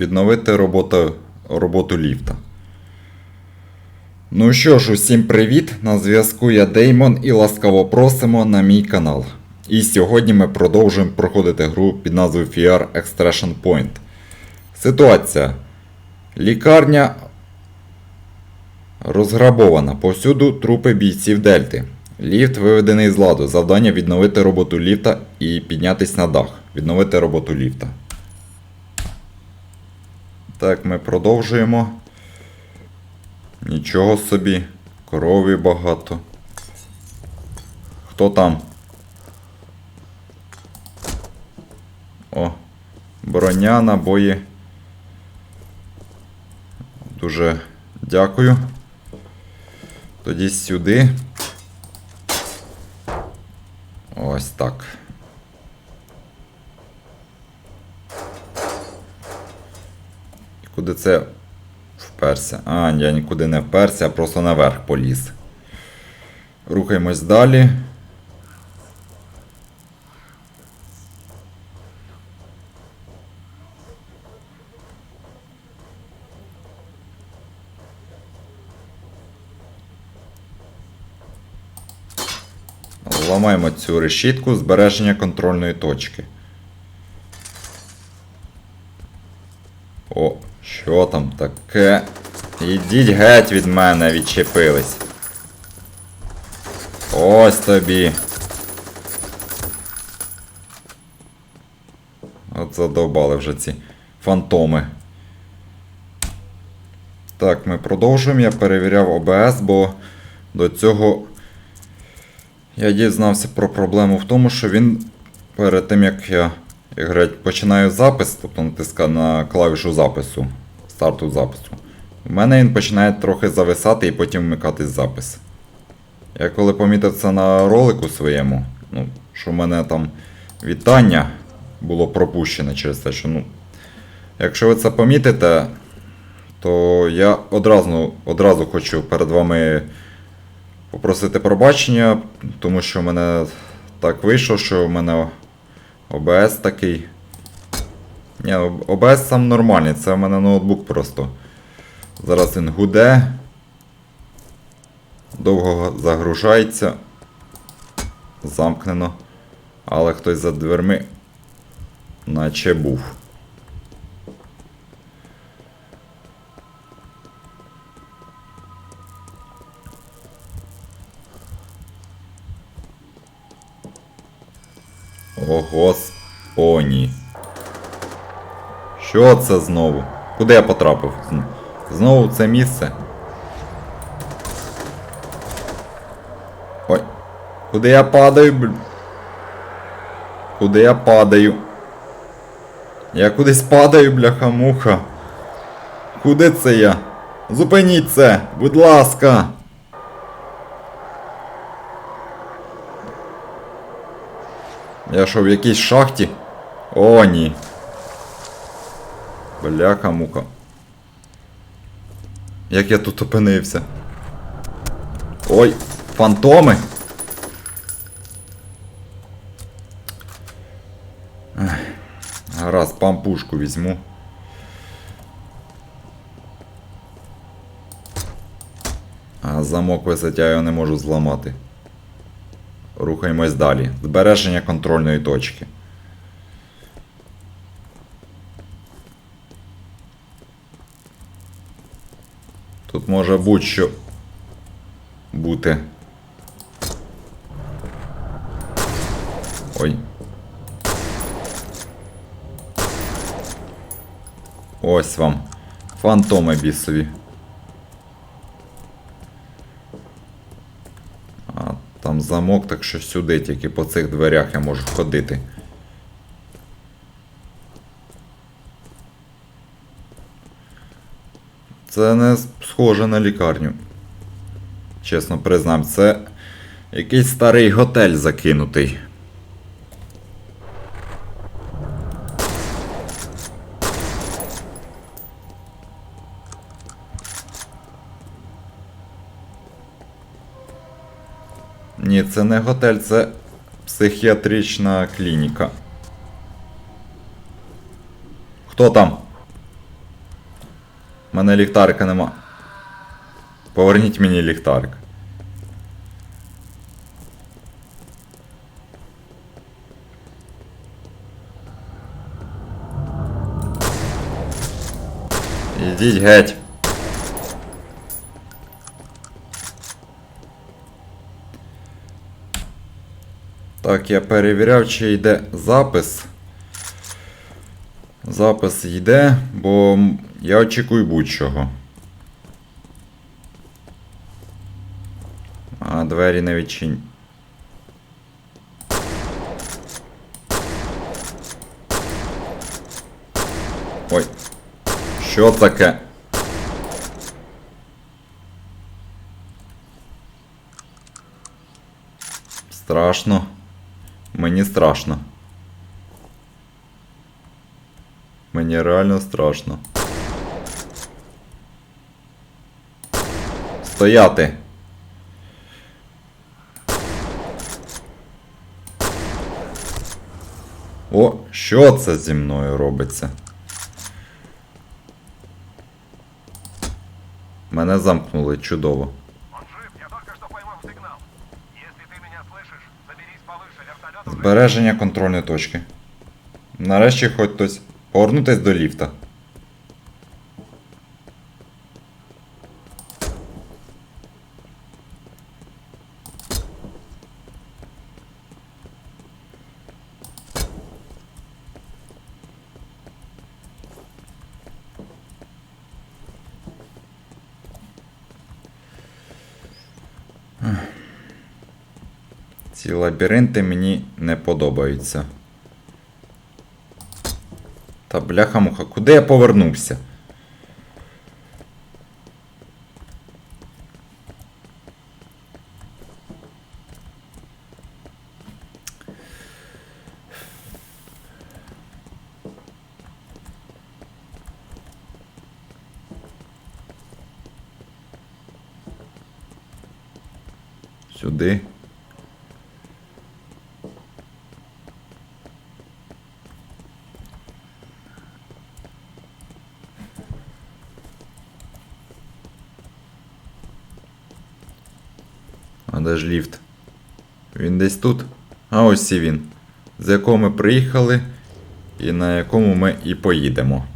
відновити роботу, роботу ліфта. Ну що ж, усім привіт! На зв'язку я Деймон і ласкаво просимо на мій канал. І сьогодні ми продовжуємо проходити гру під назвою FR Extraction Point. Ситуація. Лікарня розграбована. Повсюду трупи бійців Дельти. Ліфт виведений з ладу. Завдання відновити роботу ліфта і піднятись на дах. Відновити роботу ліфта. Так, ми продовжуємо. Нічого собі. Корові багато. Хто там? О, броня, набої. Дуже дякую. Тоді сюди. Ось так. Куди це вперся? А, я нікуди не вперся, а просто наверх поліз. Рухаємось далі. Ламаємо цю решітку збереження контрольної точки. О, що там таке? Ідіть геть від мене, відчепились. Ось тобі. От задовбали вже ці фантоми. Так, ми продовжуємо. Я перевіряв ОБС, бо до цього я дізнався про проблему в тому, що він перед тим як я як починаю запис, тобто натискаю на клавішу запису, старту запису. У мене він починає трохи зависати і потім вмикатись запис. Я коли помітив це на ролику своєму, ну, що в мене там вітання було пропущене через те, що ну. Якщо ви це помітите, то я одразу, одразу хочу перед вами попросити пробачення, тому що в мене так вийшло, що в мене ОБС такий. Ні, ОБС сам нормальний, це в мене ноутбук просто. Зараз він гуде. Довго загружається. Замкнено. Але хтось за дверми наче був. О, господі. Що це знову? Куди я потрапив? Знову це місце. Ой. Куди я падаю, бл... Куди я падаю? Я кудись падаю, бляха-муха. Куди це я? Зупиніть це, будь ласка. Я що в якійсь шахті? О, ні. Бляха мука. Як я тут опинився? Ой, фантоми. Гаразд, пампушку візьму. А замок висить, я його не можу зламати. Рухаємось далі. Збереження контрольної точки. Тут може будь-що бути. Ой. Ось вам. Фантоми бісові. А там замок, так що сюди тільки по цих дверях я можу ходити. Це не схоже на лікарню. Чесно признам, це якийсь старий готель закинутий. Ні, це не готель, це психіатрична клініка. Хто там? Мене ліхтарика нема. Поверніть мені ліхтарик. Ідіть геть. Так, я перевіряв, чи йде запис. Запис йде, бо я очікую будь-чого. А двері не відчинь. Ой. Що таке? Страшно. Мені страшно. Мені реально страшно. Стояти. О, що це зі мною робиться? Мене замкнули чудово. Он жив, я только что поймал сигнал. Если ты меня слышишь, заберись повыше, вертолет уже... Збереження контрольної точки. Нарешті хоч хтось повернутись до ліфта. Ці лабіринти мені не подобаються. Та бляха-муха, куди я повернувся? Сюди. А де ж ліфт? Він десь тут? А ось і він. З якого ми приїхали і на якому ми і поїдемо.